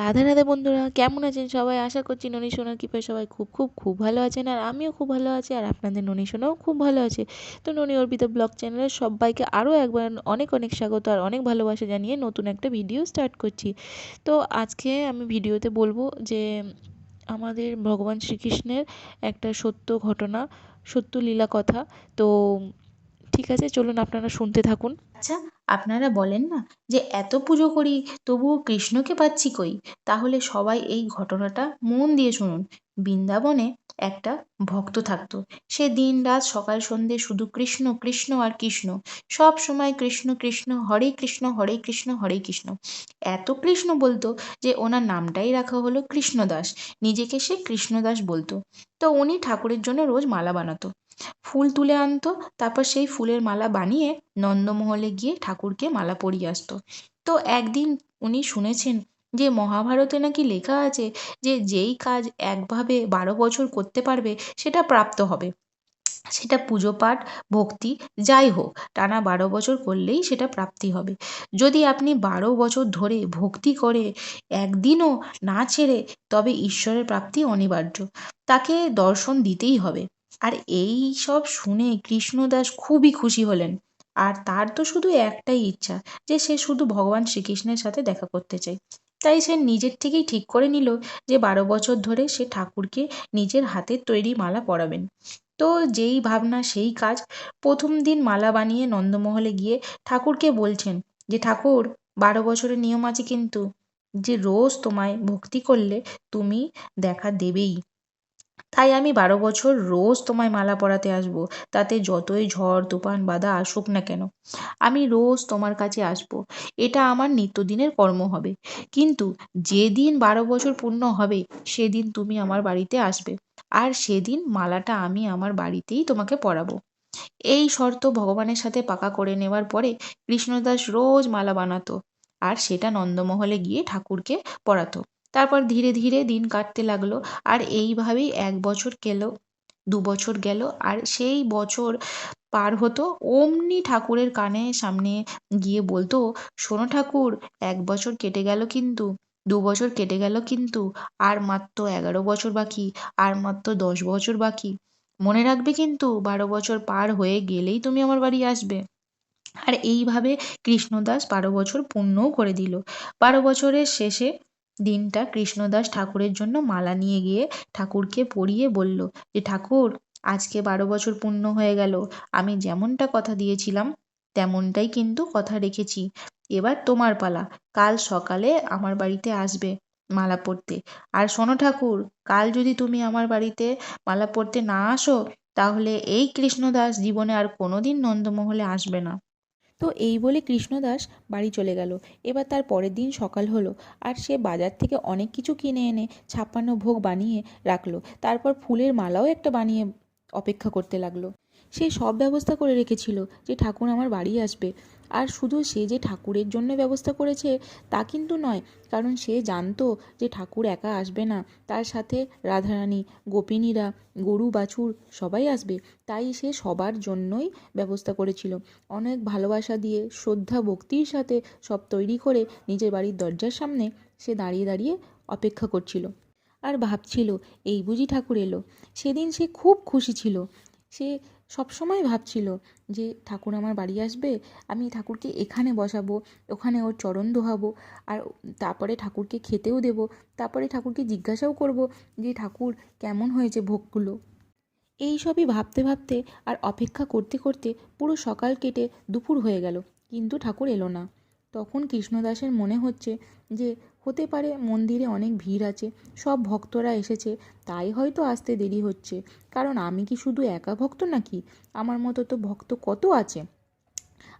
রাধে রাধে বন্ধুরা, কেমন আছেন? সবাই আশা করছি ননী সোনার কৃপায় সবাই খুব খুব খুব ভালো আছেন। আর আমিও খুব ভালো আছি, আর আপনাদের ননী সোনাও খুব ভালো আছে। তো ননী অর্পিতা ব্লগ চ্যানেলের সবাইকে আরও একবার অনেক অনেক স্বাগত আর অনেক ভালোবাসা জানিয়ে নতুন একটা ভিডিও স্টার্ট করছি। তো আজকে আমি ভিডিওতে বলব যে, আমাদের ভগবান শ্রীকৃষ্ণের একটা সত্য ঘটনা, সত্য লীলা কথা। তো ঠিক আছে, চলুন আপনারা শুনতে থাকুন। আচ্ছা আপনারা বলেন না যে এত পুজো করি, তবুও কৃষ্ণকে পাচ্ছি কই? তাহলে সবাই এই ঘটনাটা মন দিয়ে শুনুন। বৃন্দাবনে একটা ভক্ত থাকতো। সে দিন রাত সকাল সন্ধে শুধু কৃষ্ণ কৃষ্ণ আর কৃষ্ণ। সব সময় কৃষ্ণ কৃষ্ণ, হরে কৃষ্ণ হরে কৃষ্ণ হরে কৃষ্ণ। এত কৃষ্ণ বলতো যে ওনার নামটাই রাখা হলো কৃষ্ণদাস। নিজেকে সে কৃষ্ণদাস বলতো। তো উনি ঠাকুরের জন্য রোজ মালা বানাতো। ফুল তুলে আনতো, তারপর সেই ফুলের মালা বানিয়ে নন্দমহলে গিয়ে ঠাকুরকে মালা পরিয়ে আসতো। তো একদিন উনি শুনেছেন যে, মহাভারতে নাকি লেখা আছে যে, যেই কাজ একভাবে বারো বছর করতে পারবে, সেটা প্রাপ্ত হবে। সেটা পুজো পাঠ, ভক্তি, যাই হোক, টানা বারো বছর করলেই সেটা প্রাপ্তি হবে। যদি আপনি বারো বছর ধরে ভক্তি করে একদিনও না ছেড়ে, তবে ঈশ্বরের প্রাপ্তি অনিবার্য। তাকে দর্শন দিতেই হবে। আর এই সব শুনে কৃষ্ণদাস খুবই খুশি হলেন। আর তার তো শুধু একটাই ইচ্ছা, যে সে শুধু ভগবান শ্রীকৃষ্ণের সাথে দেখা করতে চায়। তাই সে নিজের থেকেই ঠিক করে নিল যে বারো বছর ধরে সে ঠাকুরকে নিজের হাতের তৈরি মালা পরাবেন। তো যেই ভাবনা, সেই কাজ প্রথম দিন মালা বানিয়ে নন্দমহলে গিয়ে ঠাকুরকে বলছেন যে, ঠাকুর, বারো বছরের নিয়ম আছে কিন্তু, যে রোজ তোমায় ভক্তি করলে তুমি দেখা দেবেই। তাই আমি বারো বছর রোজ তোমায় মালা পরাতে আসব। তাতে যতই ঝড়, তুফান বাধা আসুক না কেন, আমি রোজ তোমার কাছে আসব। এটা আমার নিত্যদিনের কর্ম হবে। কিন্তু যেদিন বারো বছর পূর্ণ হবে, সেদিন তুমি আমার বাড়িতে আসবে। আর সেদিন মালাটা আমি আমার বাড়িতেই তোমাকে পরাবো। এই শর্ত ভগবানের সাথে পাকা করে নেওয়ার পরে কৃষ্ণদাস রোজ মালা বানাতো। আর সেটা নন্দমহলে গিয়ে ঠাকুরকে পরাতো। তারপর ধীরে ধীরে দিন কাটতে লাগল। আর এইভাবেই এক বছর গেল, দু বছর গেল, আর সেই বছর পার হতো অমনি ঠাকুরের কানে সামনে গিয়ে বলতো, শোনো ঠাকুর, এক বছর কেটে গেল কিন্তু, দু বছর কেটে গেল কিন্তু, আর মাত্র এগারো বছর বাকি, আর মাত্র দশ বছর বাকি। মনে রাখবে কিন্তু, বারো বছর পার হয়ে গেলেই তুমি আমার বাড়ি আসবে। আর এইভাবে কৃষ্ণদাস বারো বছর পূর্ণও করে দিল। বারো বছরের শেষে দিনটা কৃষ্ণদাস ঠাকুরের জন্য মালা নিয়ে গিয়ে ঠাকুরকে পরিয়ে বলল যে, ঠাকুর, আজকে বারো বছর পূর্ণ হয়ে গেল। আমি যেমনটা কথা দিয়েছিলাম, তেমনটাই কিন্তু কথা রেখেছি। এবার তোমার পালা। কাল সকালে আমার বাড়িতে আসবে মালা পরতে। আর শোনো ঠাকুর, কাল যদি তুমি আমার বাড়িতে মালা পরতে না আসো, তাহলে এই কৃষ্ণদাস জীবনে আর কোনো দিন নন্দমহলে আসবে না। তো এই বলে কৃষ্ণদাস বাড়ি চলে গেল। এবার তার পরের দিন সকাল হলো আর সে বাজার থেকে অনেক কিছু কিনে এনে ছাপ্পান্ন ভোগ বানিয়ে রাখল। তারপর ফুলের মালাও একটা বানিয়ে অপেক্ষা করতে লাগল। সে সব ব্যবস্থা করে রেখেছিল যে ঠাকুর আমার বাড়ি আসবে। আর শুধু সে যে ঠাকুরের জন্য ব্যবস্থা করেছে, তা কিন্তু নয়, কারণ সে জানতো যে ঠাকুর একা আসবে না। তার সাথে রাধারানী, গোপিনীরা, গরু, বাছুর সবাই আসবে। তাই সে সবার জন্যই ব্যবস্থা করেছিল। অনেক ভালোবাসা দিয়ে, শ্রদ্ধা, ভক্তির সাথে সব তৈরি করে নিজের বাড়ির দরজার সামনে সে দাঁড়িয়ে দাঁড়িয়ে অপেক্ষা করছিল। আর ভাবছিল, এই বুঝি ঠাকুর এলো। সেদিন সে খুব খুশি ছিল। সে সবসময় ভাবছিল যে, ঠাকুর আমার বাড়ি আসবে, আমি ঠাকুরকে এখানে বসাবো, ওখানে ওর চরণ দোহাবো আর তারপরে ঠাকুরকে খেতেও দেবো, তারপরে ঠাকুরকে জিজ্ঞাসাও করব যে, ঠাকুর, কেমন হয়েছে ভোগগুলো? এই সবই ভাবতে ভাবতে আর অপেক্ষা করতে করতে পুরো সকাল কেটে দুপুর হয়ে গেল, কিন্তু ঠাকুর এলো না। তখন কৃষ্ণদাসের মনে হচ্ছে যে হতে পারে মন্দিরে অনেক ভিড় আছে, সব ভক্তরা এসেছে, তাই হয়তো আসতে দেরি হচ্ছে। কারণ আমি কি শুধু একা ভক্ত নাকি? আমার মতো তো ভক্ত কত আছে?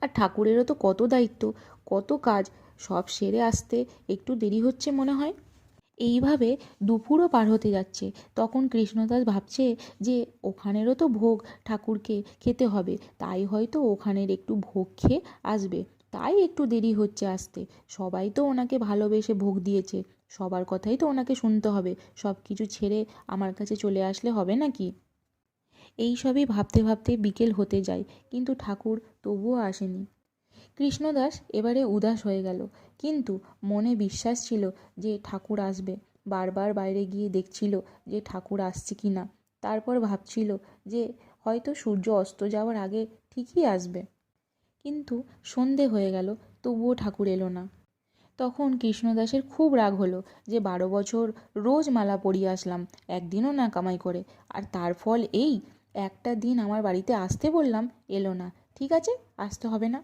আর ঠাকুরেরও তো কত দায়িত্ব, কত কাজ, সব সেরে আসতে একটু দেরি হচ্ছে মনে হয়? এইভাবে দুপুরও পার হতে যাচ্ছে। তখন কৃষ্ণদাস ভাবছে যে ওখানেরও তো ভোগ ঠাকুরকে খেতে হবে, তাই হয়তো ওখানের একটু ভোগ খেয়ে আসবে। তাই একটু দেরি হচ্ছে আসতে। সবাই তো ওনাকে ভালোবেসে ভোগ দিয়েছে। সবার কথাই তো ওনাকে শুনতে হবে। সব কিছু ছেড়ে আমার কাছে চলে আসলে হবে নাকি? এই সবই ভাবতে ভাবতে বিকেল হতে যায়, কিন্তু ঠাকুর তবুও আসেনি। কৃষ্ণদাস এবারে উদাস হয়ে গেল। কিন্তু মনে বিশ্বাস ছিল যে ঠাকুর আসবে। বারবার বাইরে গিয়ে দেখছিল যে ঠাকুর আসছে কি না তারপর ভাবছিল যে হয়তো সূর্য অস্ত যাওয়ার আগে ঠিকই আসবে। কিন্তু সন্ধে হয়ে গেল, তবুও ঠাকুর এলো না। তখন কৃষ্ণদাসের খুব রাগ হলো যে বারো বছর রোজ মালা পরিয়ে আসলাম, একদিনও না কামাই করে। আর তার ফল এই, একটা দিন আমার বাড়িতে আসতে বললাম, এলো না। ঠিক আছে, আসতে হবে না।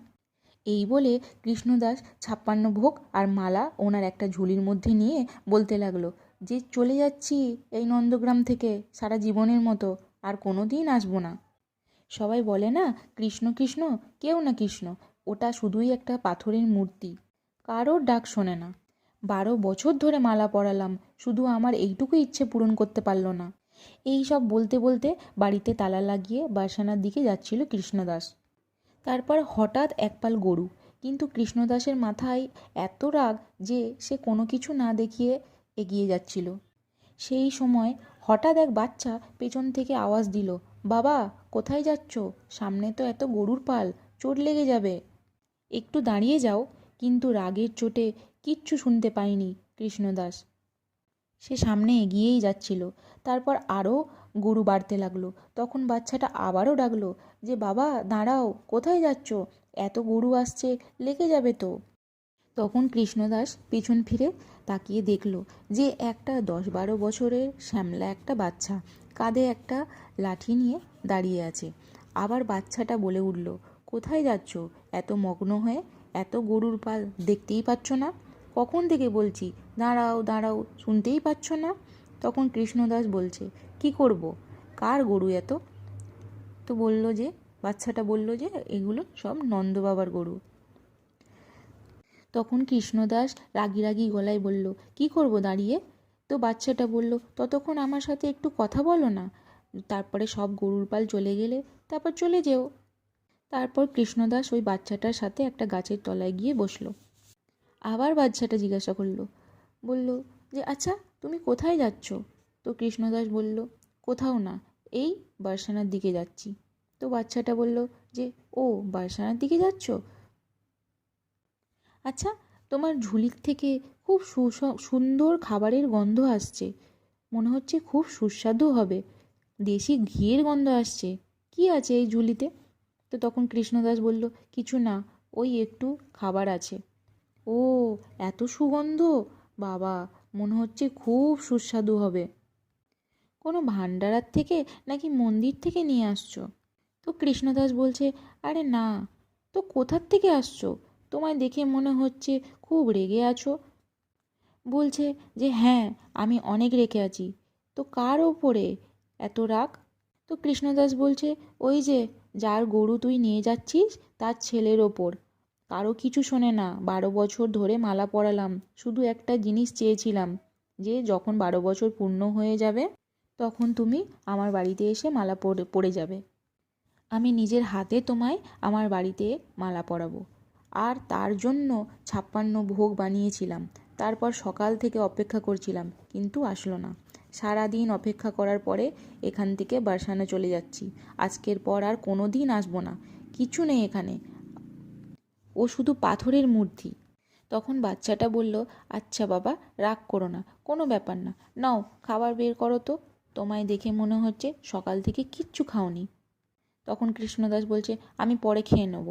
এই বলে কৃষ্ণদাস ছাপ্পান্ন ভোগ আর মালা ওনার একটা ঝুলির মধ্যে নিয়ে বলতে লাগল, যে চলে যাচ্ছি এই নন্দগ্রাম থেকে সারা জীবনের মতো, আর কোনো দিন আসব না। সবাই বলে, না, কৃষ্ণ কৃষ্ণ, কেউ না কৃষ্ণ, ওটা শুধুই একটা পাথরের মূর্তি। কারোর ডাক শোনে না। বারো বছর ধরে মালা পরালাম, শুধু আমার এইটুকু ইচ্ছে পূরণ করতে পারল না। এই সব বলতে বলতে বাড়িতে তালা লাগিয়ে বাসানার দিকে যাচ্ছিল কৃষ্ণদাস। তারপর হঠাৎ একপাল গরু, কিন্তু কৃষ্ণদাসের মাথায় এত রাগ যে সে কোনো কিছু না দেখিয়ে এগিয়ে যাচ্ছিল। সেই সময় হঠাৎ এক বাচ্চা পেছন থেকে আওয়াজ দিল বাবা, কোথায় যাচ্ছ? সামনে তো এত গরুর পাল, চোট লেগে যাবে। একটু দাঁড়িয়ে যাও, কিন্তু রাগের চোটে কিচ্ছু শুনতে পায়নি কৃষ্ণদাস। সে সামনে এগিয়েই যাচ্ছিল, তারপর আরও গরু বাড়তে লাগল। তখন বাচ্চাটা আবারও ডাকলো যে, বাবা, দাঁড়াও, কোথায় যাচ্ছ? এত গরু আসছে, লেগে যাবে তো? তখন কৃষ্ণদাস পিছন ফিরে তাকিয়ে দেখল যে, একটা দশ বারো বছরের শ্যামলা একটা বাচ্চা। কাঁধে একটা লাঠি নিয়ে দাঁড়িয়ে আছে। আবার বাচ্চাটা বলে উঠল, কোথায় যাচ্ছ? এত মগ্ন হয়ে এত গরুর পাল দেখতেই পাচ্ছ না? কখন থেকে বলছি? দাঁড়াও দাঁড়াও, শুনতেই পাচ্ছ না? তখন কৃষ্ণদাস বলছে, কি করব? কার গরু এত? তো বলল যে, বাচ্চাটা বলল যে, এগুলো সব নন্দবাবার গরু। তখন কৃষ্ণদাস রাগি রাগি গলায় বলল, কি করব দাঁড়িয়ে? তো বাচ্চাটা বলল, ততক্ষণ আমার সাথে একটু কথা বলো না। তারপরে সব গরুর পাল চলে গেলে তারপর চলে যেও। তারপর কৃষ্ণদাস ওই বাচ্চাটার সাথে একটা গাছের তলায় গিয়ে বসল। আবার বাচ্চাটা জিজ্ঞাসা করল, বলল যে আচ্ছা তুমি কোথায় যাচ্ছ? তো কৃষ্ণদাস বলল, কোথাও না, এই বারসানার দিকে যাচ্ছি। তো বাচ্চাটা বলল যে, ও, বারসানার দিকে যাচ্ছ? আচ্ছা তোমার ঝুলির থেকে খুব সুস- সুন্দর খাবারের গন্ধ আসছে। মনে হচ্ছে খুব সুস্বাদু হবে। দেশি ঘিয়ের গন্ধ আসছে। কি আছে এই ঝুলিতে? তো তখন কৃষ্ণদাস বলল, কিছু না, ওই একটু খাবার আছে। ও, এত সুগন্ধ? বাবা, মনে হচ্ছে খুব সুস্বাদু হবে। কোনো ভাণ্ডারার থেকে নাকি মন্দির থেকে নিয়ে আসছো? তো কৃষ্ণদাস বলছে, আরে না, তো কোথার থেকে আসছো? তোমায় দেখে মনে হচ্ছে খুব রেগে আছো। বলছে যে হ্যাঁ আমি অনেক রেখে আছি। তো কার ওপরে? এত রাগ? তো কৃষ্ণদাস বলছে, ওই যে, যার গরু তুই নিয়ে যাচ্ছিস, তার ছেলের ওপর। কারও কিছু শোনে না, বারো বছর ধরে মালা পরালাম, শুধু একটা জিনিস চেয়েছিলাম, যে যখন বারো বছর পূর্ণ হয়ে যাবে, তখন তুমি আমার বাড়িতে এসে মালা পরে পরে যাবে। আমি নিজের হাতে তোমায় আমার বাড়িতে মালা পরাবো। আর তার জন্য ছাপ্পান্ন ভোগ বানিয়েছিলাম তারপর সকাল থেকে অপেক্ষা করছিলাম, কিন্তু আসলো না। সারা দিন অপেক্ষা করার পরে এখান থেকে বারসানা চলে যাচ্ছি। আজকের পর আর কোনো দিন আসব না। কিছু নেই এখানে। ও শুধু পাথরের মূর্তি। তখন বাচ্চাটা বলল আচ্ছা বাবা, রাগ করো না, কোনো ব্যাপার না। নাও, খাবার বের করো তো। তোমায় দেখে মনে হচ্ছে সকাল থেকে কিচ্ছু খাওনি। তখন কৃষ্ণদাস বলছে, আমি পরে খেয়ে নেব।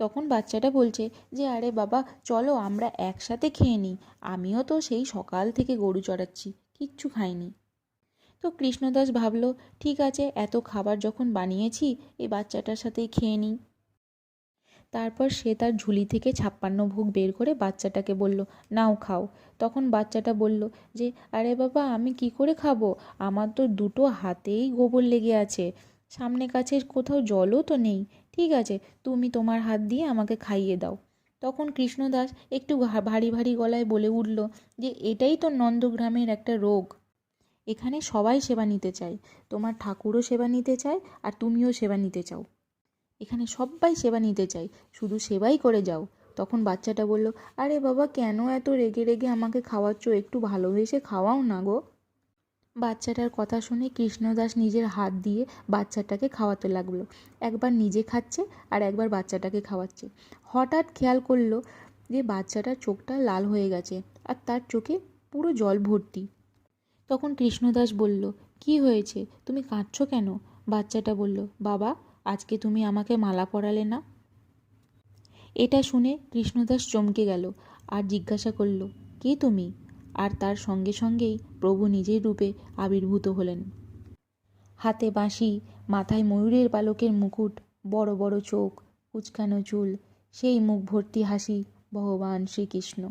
তখন বাচ্চাটা বলছে যে, আরে বাবা, চলো আমরা একসাথে খেয়ে নিই। আমিও তো সেই সকাল থেকে গরু চড়াচ্ছি, কিচ্ছু খাইনি। তো কৃষ্ণদাস ভাবলো, ঠিক আছে, এত খাবার যখন বানিয়েছি, এই বাচ্চাটার সাথেই খেয়ে নিই। তারপর সে তার ঝুলি থেকে ছাপ্পান্ন ভোগ বের করে বাচ্চাটাকে বলল, নাও খাও। তখন বাচ্চাটা বলল যে, আরে বাবা, আমি কি করে খাব? আমার তো দুটো হাতেই গোবর লেগে আছে। সামনে কাছে কোথাও জলও তো নেই। ঠিক আছে, তুমি তোমার হাত দিয়ে আমাকে খাইয়ে দাও। তখন কৃষ্ণদাস একটু ভারী ভারী গলায় বলে উঠল যে, এটাই তো নন্দগ্রামের একটা রোগ। এখানে সবাই সেবা নিতে চায়। তোমার ঠাকুরও সেবা নিতে চায় আর তুমিও সেবা নিতে চাও। এখানে সবাই সেবা নিতে চায়, শুধু সেবাই করে যাও। তখন বাচ্চাটা বলল, আরে বাবা, কেন এত রেগে রেগে আমাকে খাওয়াচ্ছ? একটু ভালোবেসে খাওয়াও না গো। বাচ্চাটার কথা শুনে কৃষ্ণদাস নিজের হাত দিয়ে বাচ্চাটাকে খাওয়াতে লাগল। একবার নিজে খাচ্ছে আর একবার বাচ্চাটাকে খাওয়াচ্ছে। হঠাৎ খেয়াল করল যে বাচ্চাটার চোখটা লাল হয়ে গেছে আর তার চোখে পুরো জল ভর্তি। তখন কৃষ্ণদাস বলল, কি হয়েছে? তুমি কাঁদছো কেন? বাচ্চাটা বলল, বাবা, আজকে তুমি আমাকে মালা পরালে না? এটা শুনে কৃষ্ণদাস চমকে গেল আর জিজ্ঞাসা করল, কে তুমি? আর তার সঙ্গে সঙ্গেই প্রভু নিজের রূপে আবির্ভূত হলেন। হাতে বাঁশি, মাথায় ময়ূরের পালকের মুকুট, বড় বড় চোখ কুচকানো চুল, সেই মুখ ভর্তি হাসি ভগবান শ্রীকৃষ্ণ।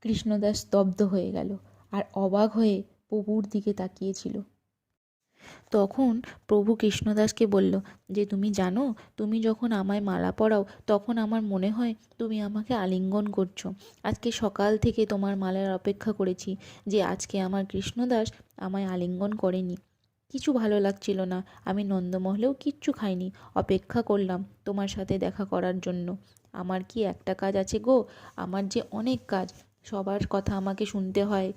কৃষ্ণদাস স্তব্ধ হয়ে গেল আর অবাক হয়ে পপুর দিকে তাকিয়েছিল তখন প্রভু কৃষ্ণদাসকে বলল, যে তুমি জানো, তুমি যখন আমায় মালা পরাও, তখন আমার মনে হয় তুমি আমাকে আলিঙ্গন করছ। আজকে সকাল থেকে তোমার মালার অপেক্ষা করেছি যে আজকে আমার কৃষ্ণদাস আমায় আলিঙ্গন করেনি। কিছু ভালো লাগছিল না। আমি নন্দমহলেও কিচ্ছু খাইনি। অপেক্ষা করলাম তোমার সাথে দেখা করার জন্য। আমার কি একটা কাজ আছে গো? আমার যে অনেক কাজ। সবার কথা আমাকে শুনতে হয়।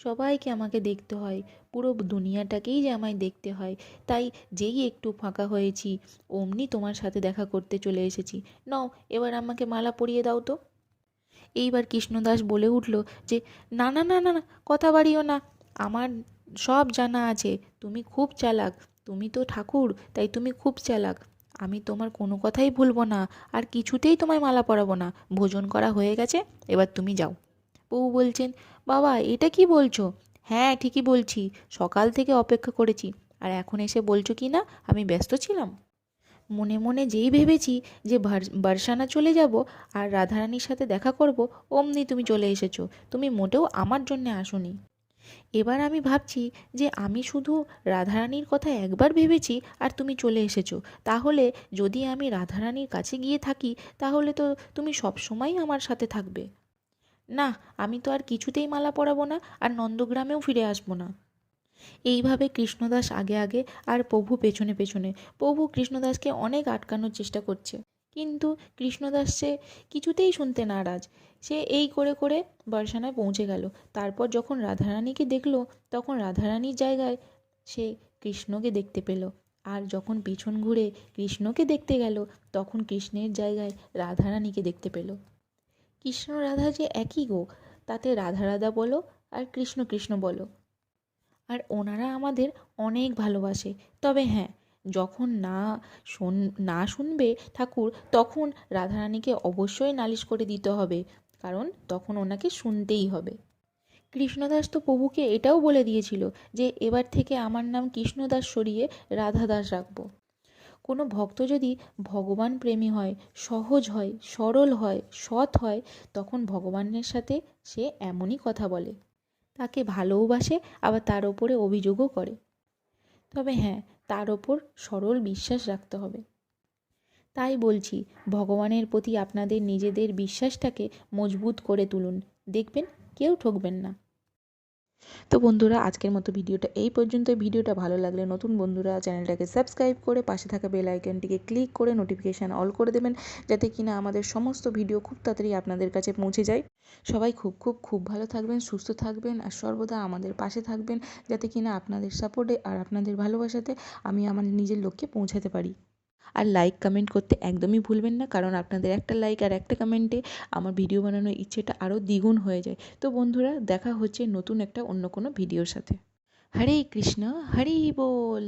সবাইকে আমাকে দেখতে হয়। পুরো দুনিয়াটাকেই যে আমায় দেখতে হয়। তাই যেই একটু ফাঁকা হয়েছি, অমনি তোমার সাথে দেখা করতে চলে এসেছি। নাও, এবার আমাকে মালা পরিয়ে দাও তো। এইবার কৃষ্ণদাস বলে উঠল যে, না না না না কথা বাড়িও না। আমার সব জানা আছে। তুমি খুব চালাক। তুমি তো ঠাকুর, তাই তুমি খুব চালাক। আমি তোমার কোনো কথাই ভুলবো না। আর কিছুতেই তোমায় মালা পরাবো না। ভোজন করা হয়ে গেছে, এবার তুমি যাও। বউ বলছেন, বাবা, এটা কি বলছো? হ্যাঁ ঠিকই বলছি, সকাল থেকে অপেক্ষা করেছি, আর এখন এসে বলছো কি না, আমি ব্যস্ত ছিলাম। মনে মনে যেই ভেবেছি যে বারসানা চলে যাব আর রাধারানীর সাথে দেখা করব, অমনি তুমি চলে এসেছ, তুমি মোটেও আমার জন্যে আসোনি। এবার আমি ভাবছি যে আমি শুধু রাধারানীর কথা একবার ভেবেছি আর তুমি চলে এসেছ, তাহলে যদি আমি রাধারানীর কাছে গিয়ে থাকি, তাহলে তো তুমি সবসময়ই আমার সাথে থাকবে। না, আমি তো আর কিছুতেই মালা পরাবো না আর নন্দগ্রামেও ফিরে আসব না। এইভাবে কৃষ্ণদাস আগে আগে আর প্রভু পেছনে পেছনে, প্রভু কৃষ্ণদাসকে অনেক আটকানোর চেষ্টা করছে। কিন্তু কৃষ্ণদাস সে কিছুতেই শুনতে নারাজ। সে এই করে করে বর্ষানায় পৌঁছে গেল। তারপর যখন রাধারানীকে দেখল, তখন রাধারানীর জায়গায় সে কৃষ্ণকে দেখতে পেল। আর যখন পিছন ঘুরে কৃষ্ণকে দেখতে গেল, তখন কৃষ্ণের জায়গায় রাধারানীকে দেখতে পেল। কৃষ্ণ রাধা যে একই গো, তাতে রাধা রাধা বলো আর কৃষ্ণ কৃষ্ণ বলো। আর ওনারা আমাদের অনেক ভালোবাসে। তবে হ্যাঁ যখন না শোন, না শুনবে ঠাকুর, তখন রাধারানীকে অবশ্যই নালিশ করে দিতে হবে, কারণ তখন ওনাকে শুনতেই হবে। কৃষ্ণদাস তো প্রভুকে এটাও বলে দিয়েছিল যে, এবার থেকে আমার নাম কৃষ্ণদাস সরিয়ে রাধাদাস রাখব। কোনো ভক্ত যদি ভগবান প্রেমী হয়, সহজ হয়, সরল হয়, সৎ হয়, তখন ভগবানের সাথে সে এমনই কথা বলে। তাকে ভালোওবাসে আবার তার ওপরে অভিযোগও করে। তবে হ্যাঁ তার ওপর সরল বিশ্বাস রাখতে হবে। তাই বলছি, ভগবানের প্রতি আপনাদের নিজেদের বিশ্বাসটাকে মজবুত করে তুলুন। দেখবেন কেউ ঠকবেন না। তো বন্ধুরা, আজকের মতো ভিডিওটা এই পর্যন্ত ভিডিওটা ভালো লাগলে নতুন বন্ধুরা চ্যানেলটাকে সাবস্ক্রাইব করে পাশে থাকা বেল আইকনটিকে ক্লিক করে নোটিফিকেশান অল করে দেবেন, যাতে কিনা আমাদের সমস্ত ভিডিও খুব তাড়াতাড়ি আপনাদের কাছে পৌঁছে যায়। সবাই খুব খুব খুব ভালো থাকবেন, সুস্থ থাকবেন, আর সর্বদা আমাদের পাশে থাকবেন, যাতে কিনা আপনাদের সাপোর্টে আর আপনাদের ভালোবাসাতে আমি আমার নিজের লক্ষ্যে পৌঁছাতে পারি। আর লাইক কমেন্ট করতে একদমই ভুলবেন না, কারণ আপনাদের একটা লাইক আর একটা কমেন্টে আমার ভিডিও বানানোর ইচ্ছেটা আরও দ্বিগুণ হয়ে যায়। তো বন্ধুরা, দেখা হচ্ছে নতুন একটা অন্য কোনো ভিডিওর সাথে। হরে কৃষ্ণ, হরি বল।